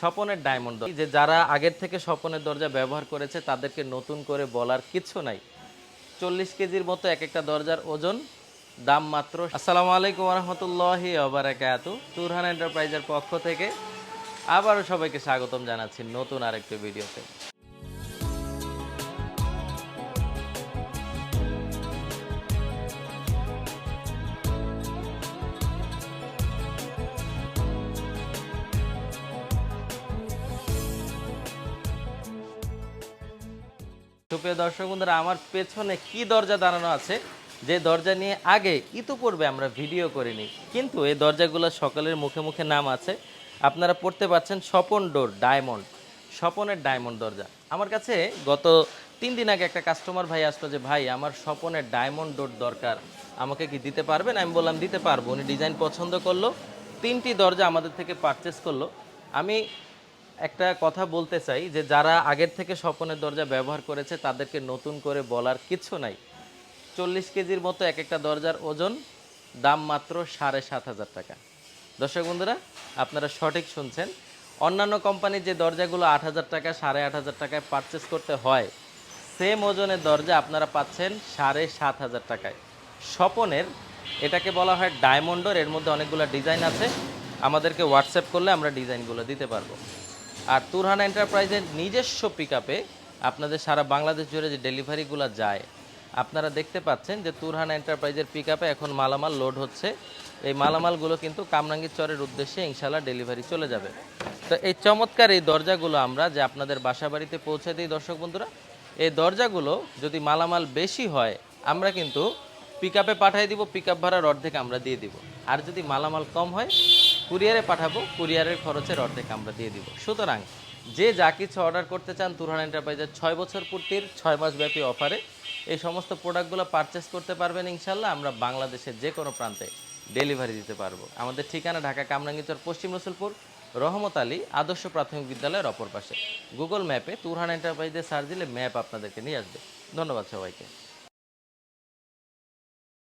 স্বপনের diamond যে যারা আগের থেকে স্বপনের দরজা ব্যবহার করেছে, তাদেরকে নতুন করে বলার কিছু নাই। চল্লিশ কেজির মতো এক একটা দরজার ওজন, দাম মাত্র আসসালামু আলাইকুম রহমতুল্লাহি আবরাকাত তুরহান এন্টারপ্রাইজের পক্ষ থেকে আবারও সবাইকে স্বাগতম জানাচ্ছি নতুন আরেকটি ভিডিওতে। সুপ্রিয় দর্শক বন্ধুরা, আমার পেছনে কি দরজা দাঁড়ানো আছে? যে দরজা নিয়ে আগে ইতিপূর্বে আমরা ভিডিও করিনি, কিন্তু এই দরজাগুলো সকলের মুখে মুখে নাম আছে। আপনারা পড়তে পাচ্ছেন স্বপন ডোর, ডায়মন্ড, স্বপনের ডায়মন্ড দরজা। আমার কাছে গত তিন দিন আগে একটা কাস্টমার ভাই আসলো যে, ভাই, আমার স্বপনের ডায়মন্ড ডোর দরকার। আমাকে কি দিতে পারবেন? আমি বললাম, দিতে পারব। উনি ডিজাইন পছন্দ করল, তিনটি দরজা আমাদের থেকে পারচেস করল। আমি একটা কথা বলতে চাই যে যারা আগের থেকে স্বপনের দরজা ব্যবহার করেছে, তাদেরকে নতুন করে বলার কিছু নাই। চল্লিশ কেজির মতো এক একটা দরজার ওজন, দাম মাত্র সাড়ে সাত হাজার টাকা। দর্শক বন্ধুরা, আপনারা সঠিক শুনছেন। অন্যান্য কোম্পানির যে দরজাগুলো আট হাজার টাকা, সাড়ে আট হাজার টাকায় পারচেস করতে হয় সেম ওজনের দরজা আপনারা পাচ্ছেন সাড়ে সাত হাজার টাকায়। স্বপনের, এটাকে বলা হয় ডায়মন্ডর এর মধ্যে অনেকগুলো ডিজাইন আছে। আমাদেরকে হোয়াটসঅ্যাপ করলে আমরা ডিজাইনগুলো দিতে পারব। আর তুরহান এন্টারপ্রাইজের নিজস্ব পিক আপনাদের সারা বাংলাদেশ জুড়ে যে ডেলিভারিগুলো যায়, আপনারা দেখতে পাচ্ছেন যে তুরহান এন্টারপ্রাইজের পিক এখন মালামাল লোড হচ্ছে। এই মালামালগুলো কিন্তু কামরাঙ্গীর চরের উদ্দেশ্যে ইনশাল্লাহ ডেলিভারি চলে যাবে। তো এই চমৎকার এই দরজাগুলো আমরা যে আপনাদের বাসা বাড়িতে পৌঁছে দিই, দর্শক বন্ধুরা, এই দরজাগুলো যদি মালামাল বেশি হয়, আমরা কিন্তু পিক আপে পাঠিয়ে দিব পিক আপ ভাড়ার অর্ধেক আমরা দিয়ে দিব। আর যদি মালামাল কম হয় কুরিয়ারে পাঠাবো, কুরিয়ারের খরচের অর্ধেক আমরা দিয়ে দিব। সুতরাং যে যা কিছু অর্ডার করতে চান, তুরহান এন্টারপ্রাইজের ছয় বছর পূর্তির ছয় মাস ব্যাপী অফারে এই সমস্ত প্রোডাক্টগুলো পারচেস করতে পারবেন ইনশাল্লাহ আমরা বাংলাদেশের যে কোনো প্রান্তে ডেলিভারি দিতে পারব। আমাদের ঠিকানা ঢাকা কামরাঙ্গীচর পশ্চিম রসুলপুর। রহমত আলী, আদর্শ প্রাথমিক বিদ্যালয়ের অপর পাশে। গুগল ম্যাপে তুরহান এন্টারপ্রাইজে সার্চ দিলে ম্যাপ আপনাদেরকে নিয়ে আসবে। ধন্যবাদ সবাইকে।